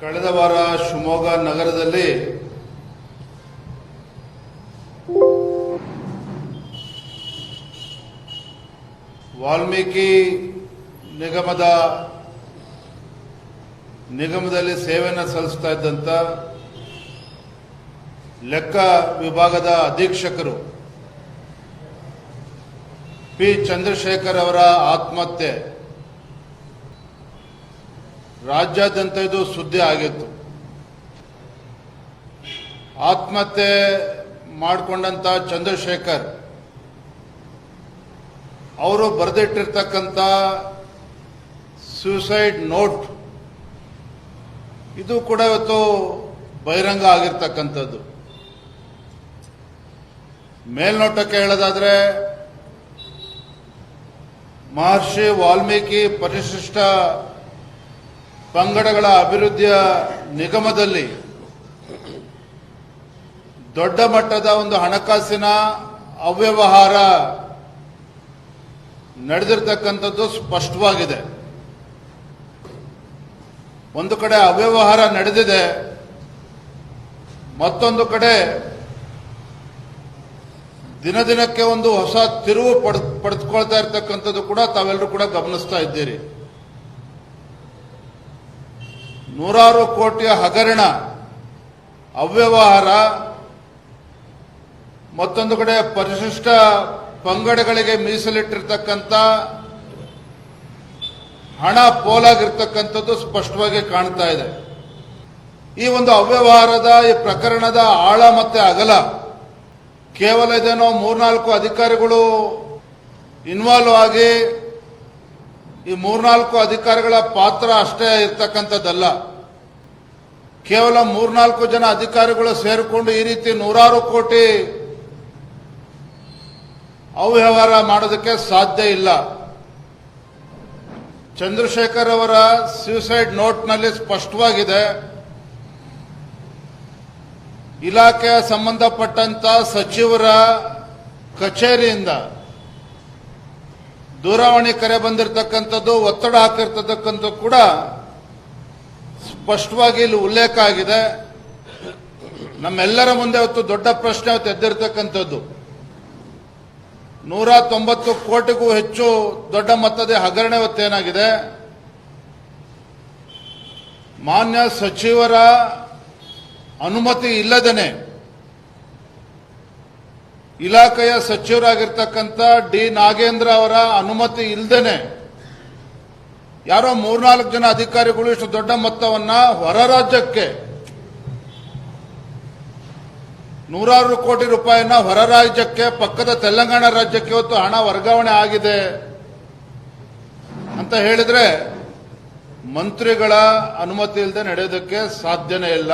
ಕಳೆದ ವಾರ ಶಿವಮೊಗ್ಗ ನಗರದಲ್ಲಿ ವಾಲ್ಮೀಕಿ ನಿಗಮದ ನಿಗಮದಲ್ಲಿ ಸೇವೆಯನ್ನು ಸಲ್ಲಿಸ್ತಾ ಇದ್ದಂಥ ಲೆಕ್ಕ ವಿಭಾಗದ ಅಧೀಕ್ಷಕರು ಪಿ ಚಂದ್ರಶೇಖರ್ ಅವರ ಆತ್ಮಹತ್ಯೆ. ರಾಜ್ಯಾದ್ಯಂತ ಇದು ಸುದ್ದಿ ಆಗಿತ್ತು. ಆತ್ಮಹತ್ಯೆ ಮಾಡಿಕೊಂಡಂತ ಚಂದ್ರಶೇಖರ್, ಅವರು ಬರೆದಿಟ್ಟಿರ್ತಕ್ಕಂಥ ಸೂಸೈಡ್ ನೋಟ್ ಇದು ಕೂಡ ಇವತ್ತು ಬಹಿರಂಗ ಆಗಿರ್ತಕ್ಕಂಥದ್ದು. ಮೇಲ್ನೋಟಕ್ಕೆ ಹೇಳೋದಾದ್ರೆ, ಮಹರ್ಷಿ ವಾಲ್ಮೀಕಿ ಪರಿಶಿಷ್ಟ ಪಂಗಡಗಳ ಅಭಿವೃದ್ಧಿಯ ನಿಗಮದಲ್ಲಿ ದೊಡ್ಡ ಮಟ್ಟದ ಒಂದು ಹಣಕಾಸಿನ ಅವ್ಯವಹಾರ ನಡೆದಿರ್ತಕ್ಕಂಥದ್ದು ಸ್ಪಷ್ಟವಾಗಿದೆ. ಒಂದು ಕಡೆ ಅವ್ಯವಹಾರ ನಡೆದಿದೆ, ಮತ್ತೊಂದು ಕಡೆ ದಿನ ದಿನಕ್ಕೆ ಒಂದು ಹೊಸ ತಿರುವು ಪಡ್, ಪಡೆದುಕೊಳ್ತಾ ಇರ್ತಕ್ಕಂಥದ್ದು ಕೂಡ ತಾವೆಲ್ಲರೂ ಕೂಡ ಗಮನಿಸ್ತಾ ಇದ್ದೀರಿ. ನೂರಾರು ಕೋಟಿಯ ಹಗರಣ, ಅವ್ಯವಹಾರ, ಮತ್ತೊಂದು ಕಡೆ ಪರಿಶಿಷ್ಟ ಪಂಗಡಗಳಿಗೆ ಮೀಸಲಿಟ್ಟಿರ್ತಕ್ಕಂಥ ಹಣ ಪೋಲಾಗಿರ್ತಕ್ಕಂಥದ್ದು ಸ್ಪಷ್ಟವಾಗಿ ಕಾಣ್ತಾ ಇದೆ. ಈ ಒಂದು ಅವ್ಯವಹಾರದ, ಈ ಪ್ರಕರಣದ ಆಳ ಮತ್ತೆ ಅಗಲ, ಕೇವಲ ಇದೇನೋ ಮೂರ್ನಾಲ್ಕು ಅಧಿಕಾರಿಗಳು ಇನ್ವಾಲ್ವ್ ಆಗಿ ಈ ಮೂರ್ನಾಲ್ಕು ಅಧಿಕಾರಿಗಳ ಪಾತ್ರ ಅಷ್ಟೇ ಇರ್ತಕ್ಕಂಥದ್ದಲ್ಲ. ಕೇವಲ ಮೂರ್ನಾಲ್ಕು ಜನ ಅಧಿಕಾರಿಗಳು ಸೇರಿಕೊಂಡು ಈ ರೀತಿ ನೂರಾರು ಕೋಟಿ ಅವ್ಯವಹಾರ ಮಾಡೋದಕ್ಕೆ ಸಾಧ್ಯ ಇಲ್ಲ. ಚಂದ್ರಶೇಖರ್ ಅವರ ಸ್ಯೂಸೈಡ್ ನೋಟ್ನಲ್ಲಿ ಸ್ಪಷ್ಟವಾಗಿದೆ. ಇಲಾಖೆ ಸಂಬಂಧಪಟ್ಟಂತ ಸಚಿವರ ಕಚೇರಿಯಿಂದ ದೂರವಾಣಿ ಕರೆ ಬಂದಿರತಕ್ಕಂಥದ್ದು, ಒತ್ತಡ ಹಾಕಿರ್ತಕ್ಕಂಥದ್ದು ಕೂಡ ಸ್ಪಷ್ಟವಾಗಿ ಇಲ್ಲಿ ಉಲ್ಲೇಖ ಆಗಿದೆ. ನಮ್ಮೆಲ್ಲರ ಮುಂದೆ ಅವತ್ತು ದೊಡ್ಡ ಪ್ರಶ್ನೆ ಎದ್ದಿರ್ತಕ್ಕಂಥದ್ದು. ನೂರ ತೊಂಬತ್ತು ಕೋಟಿಗೂ ಹೆಚ್ಚು ದೊಡ್ಡ ಮೊತ್ತದ ಹಗರಣೆ ಇವತ್ತೇನಾಗಿದೆ ಮಾನ್ಯ ಸಚಿವರ ಅನುಮತಿ ಇಲ್ಲದೇನೆ ಇಲಾಖೆಯ ಸಚಿವರಾಗಿರ್ತಕ್ಕಂಥ ಡಿ ನಾಗೇಂದ್ರ ಅವರ ಅನುಮತಿ ಇಲ್ಲದೇನೆ ಯಾರೋ ಮೂರ್ನಾಲ್ಕು ಜನ ಅಧಿಕಾರಿಗಳು ಇಷ್ಟು ದೊಡ್ಡ ಮೊತ್ತವನ್ನ ಹೊರ ರಾಜ್ಯಕ್ಕೆ ನೂರಾರು ಕೋಟಿ ರೂಪಾಯಿನ ಹೊರ ರಾಜ್ಯಕ್ಕೆ, ಪಕ್ಕದ ತೆಲಂಗಾಣ ರಾಜ್ಯಕ್ಕೆ ಇವತ್ತು ಹಣ ವರ್ಗಾವಣೆ ಆಗಿದೆ ಅಂತ ಹೇಳಿದ್ರೆ ಮಂತ್ರಿಗಳ ಅನುಮತಿ ಇಲ್ಲದೆ ನಡೆಯೋದಕ್ಕೆ ಸಾಧ್ಯನೇ ಇಲ್ಲ.